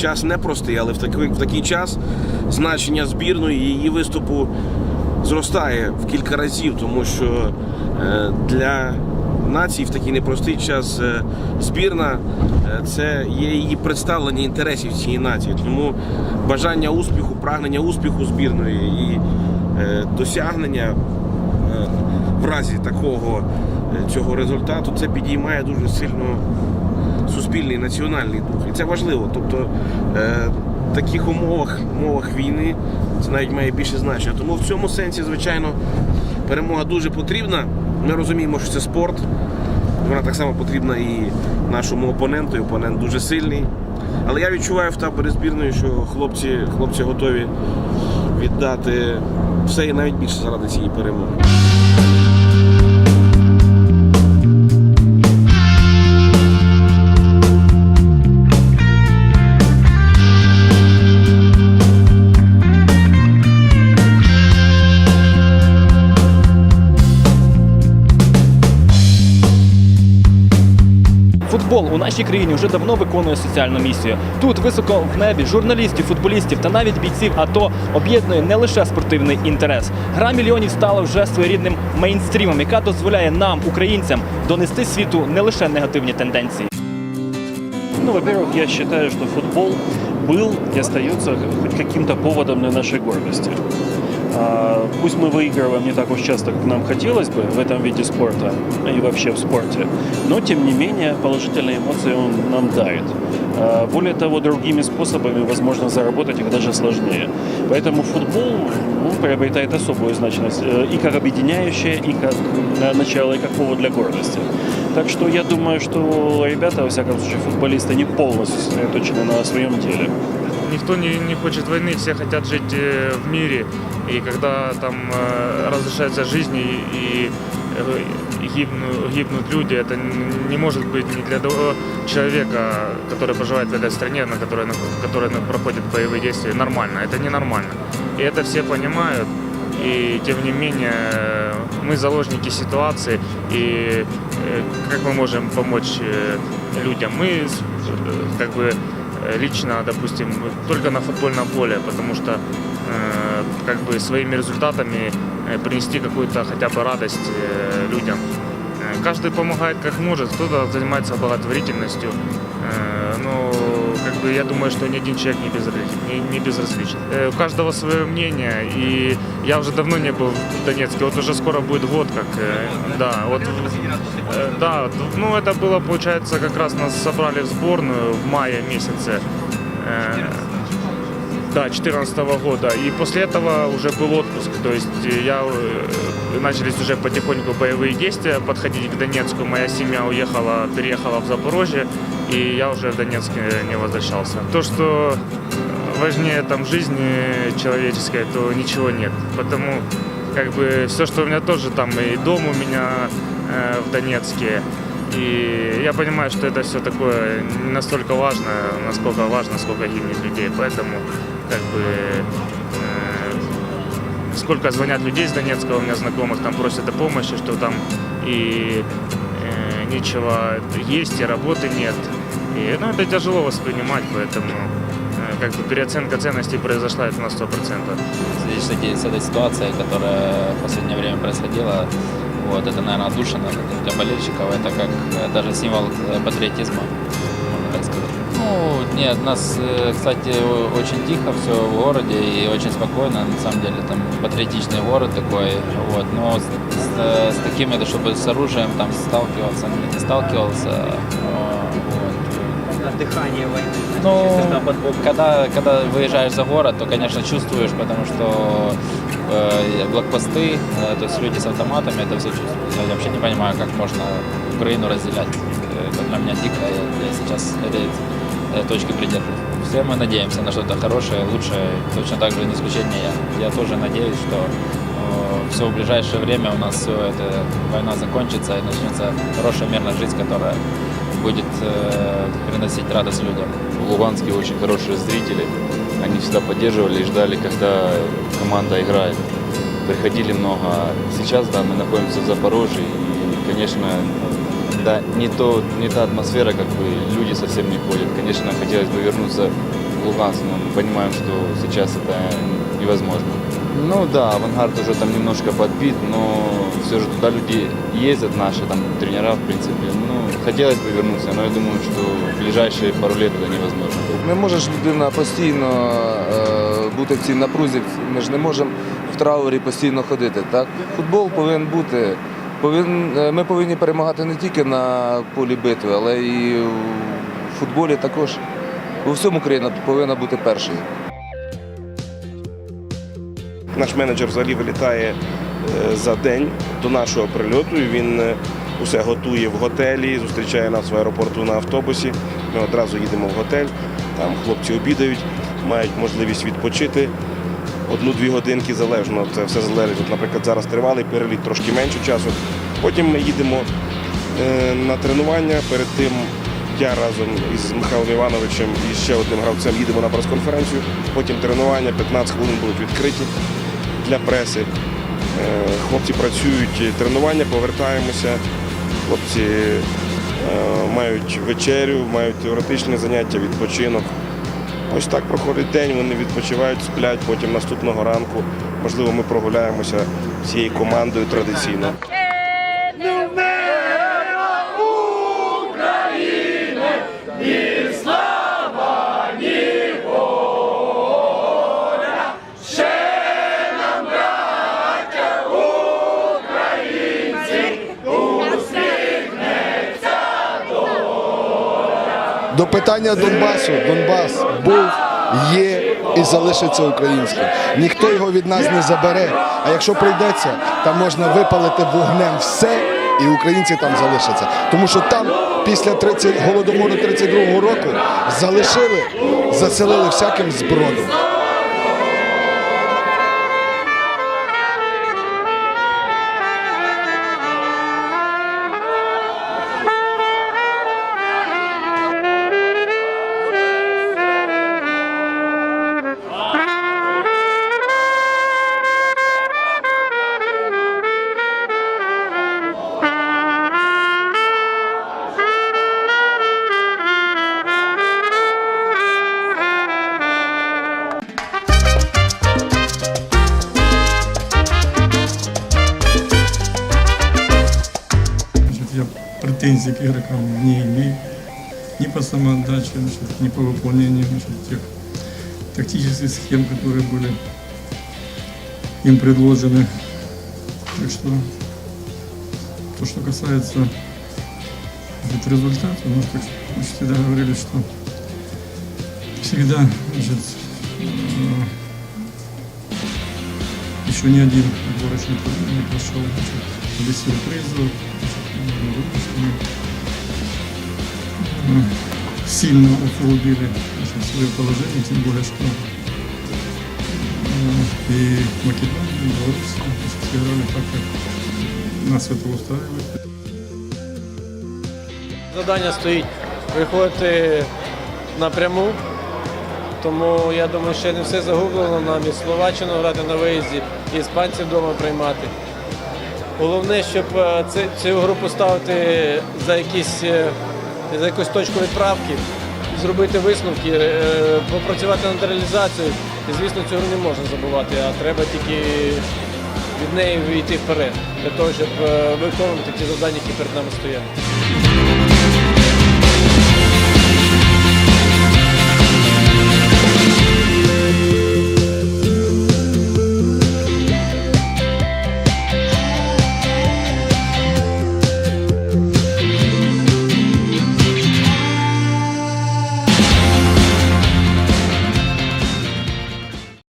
час непростий, але в такий, в такий час значення збірної і її виступу зростає в кілька разів, тому що е, для нації в такий непростий час е, збірна е, це є її представлення інтересів цієї нації. Тому бажання успіху, прагнення успіху збірної і досягнення в разі такого цього результату це підіймає дуже сильно суспільний національний дух. І це важливо. Тобто е, в таких умовах, умовах війни це навіть має більше значення. Тому в цьому сенсі, звичайно, перемога дуже потрібна. Ми розуміємо, що це спорт. Вона так само потрібна і нашому опоненту. І опонент дуже сильний. Але я відчуваю в таборі збірної, що хлопці, хлопці готові віддати все і навіть більше заради цієї перемоги. Футбол у нашій країні вже давно виконує соціальну місію. Тут високо в небі журналістів, футболістів та навіть бійців АТО об'єднує не лише спортивний інтерес. Гра мільйонів стала вже своєрідним мейнстрімом, яка дозволяє нам, українцям, донести світу не лише негативні тенденції. Ну, во-первых, я считаю, что футбол был и остается хоть каким-то поводом для нашей гордости. А, Пусть мы выигрываем не так уж часто, как нам хотелось бы в этом виде спорта и вообще в спорте, но тем не менее положительные эмоции он нам дарит. А, Более того, другими способами возможно заработать их даже сложнее. Поэтому футбол ну, приобретает особую значимость э, и как объединяющее, и как э, начало, и как повод для гордости. Так что я думаю, что ребята, во всяком случае, футболисты не полностью сосредоточены на своем деле. Никто не, не хочет войны, все хотят жить э, в мире. И когда там э, разрушаются жизни и э, гибнут, гибнут люди, это не может быть ни для того человека, который проживает в этой стране, на которой, на которой проходят боевые действия, нормально. Это ненормально. И это все понимают. И тем не менее мы заложники ситуации. И как мы можем помочь людям? Мы как бы лично, допустим, только на футбольном поле, потому что э, как бы своими результатами э, принести какую-то хотя бы радость э, людям. Э, Каждый помогает как может, кто-то занимается благотворительностью. Э, Но как бы я думаю, что ни один человек не безразличен. Не, не безразличен. Э, У каждого свое мнение, и я уже давно не был в Донецке. Вот уже скоро будет год, как э, да, вот э, да, вот, ну это было, получается, как раз нас собрали в сборную в мае месяце. Да, 2014 года. И после этого уже был отпуск. То есть э, я э, начались уже потихоньку боевые действия подходить к Донецку. Моя семья уехала, переехала в Запорожье, и я уже в Донецк не возвращался. То, что важнее там жизни человеческой, то ничего нет. Потому как бы все, что у меня тоже там, и дом у меня э, в Донецке, и я понимаю, что это все такое не настолько важно, насколько важно, сколько гибнет людей. Поэтому как бы э, сколько звонят людей из Донецка, у меня знакомых там просят о помощи, что там и э, нечего есть, и работы нет. И ну, это тяжело воспринимать, поэтому э, как бы переоценка ценностей произошла это на 100%. в связи с этой, с этой ситуацией, которая в последнее время происходила, вот, это, наверное, отдушина для болельщиков, это как э, даже символ э, патриотизма, можно так сказать. Ну, нет, у нас, э, кстати, очень тихо все в городе и очень спокойно, на самом деле, там патриотичный город такой, вот, но с, с- с такими, да, чтобы с оружием там сталкиваться, не сталкивался, э, вот. дыхание войны. Ну, Когда когда, выезжаешь за город, то, конечно, чувствуешь, потому что э, блокпосты, э, то есть люди с автоматами, это все чувствуют. Я вообще не понимаю, как можно Украину разделять. Э, Это для меня дико, я, сейчас этой э, точки придерживаюсь. Все мы надеемся на что-то хорошее, лучшее, точно так же не исключение я. Я тоже надеюсь, что все в ближайшее время у нас все эта война закончится и начнется хорошая мирная жизнь, которая будет э, приносить радость людям. В Луганске очень хорошие зрители. Они всегда поддерживали и ждали, когда команда играет. Приходили много. Сейчас, да, мы находимся в Запорожье. И, конечно, да, не, то, не та атмосфера, как бы люди совсем не ходят. Конечно, хотелось бы вернуться в Луганск, но мы понимаем, что сейчас это невозможно. Ну да, авангард уже там немножко подбит, но все же туда люди ездят, наши там тренера, в принципе. Ну, хотелось бы вернуться, но я думаю, что в ближайшие пару лет это невозможно. Не може ж людина постійно е, бути в цій напрузі. Ми ж не можемо в траурі постійно ходити. Так? Футбол повинен бути. Е, ми повинні перемагати не тільки на полі битви, але і в футболі також. У всьому Україна повинна бути першою. Наш менеджер взагалі вилітає е, за день до нашого прильоту. Він е, усе готує в готелі, зустрічає нас в аеропорту на автобусі. Ми одразу їдемо в готель. Там хлопці обідають, мають можливість відпочити. Одну-дві годинки залежно. Це все залежить. От, наприклад, зараз тривалий переліт трошки менше часу. Потім ми їдемо е, на тренування. Перед тим я разом із Михайлом Івановичем і ще одним гравцем їдемо на прес-конференцію. Потім тренування, 15 хвилин будуть відкриті для преси. Е, Хлопці працюють, тренування, повертаємося. Хлопці е, мають вечерю, мають теоретичні заняття, відпочинок. Ось так проходить день, вони відпочивають, сплять, потім наступного ранку. Можливо, ми прогуляємося всією командою традиційно. До питання Донбасу. Донбас був, є і залишиться українським. Ніхто його від нас не забере. А якщо прийдеться, там можна випалити вогнем все, і українці там залишаться. Тому що там після 30, голодомору 32-го року залишили, заселили всяким збродом. Претензий к игрокам не имею. Ни по самоотдаче, значит, ни по выполнению значит, тех тактических схем, которые были им предложены. Так что то, что касается значит, результата, мы так мы всегда говорили, что всегда значит, э, еще ни один турнир не прошел значит, без сюрпризов, значит, думаю, что мы, э, сильно усугубили значит, свое положение, тем более, что э, и Македония, и Белоруссия значит, сыграли так, как нас это устраивает. Завдання стоїть виходити напряму. Тому я думаю, ще не все загублено нам і Словаччину грати на виїзді, і іспанців вдома приймати. Головне, щоб е, цю гру поставити за, якісь, е, за якусь точку відправки, зробити висновки, е, попрацювати над реалізацією. І, звісно, цього не можна забувати, а треба тільки від неї йти вперед, для того, щоб виконувати ті завдання, які перед нами стоять.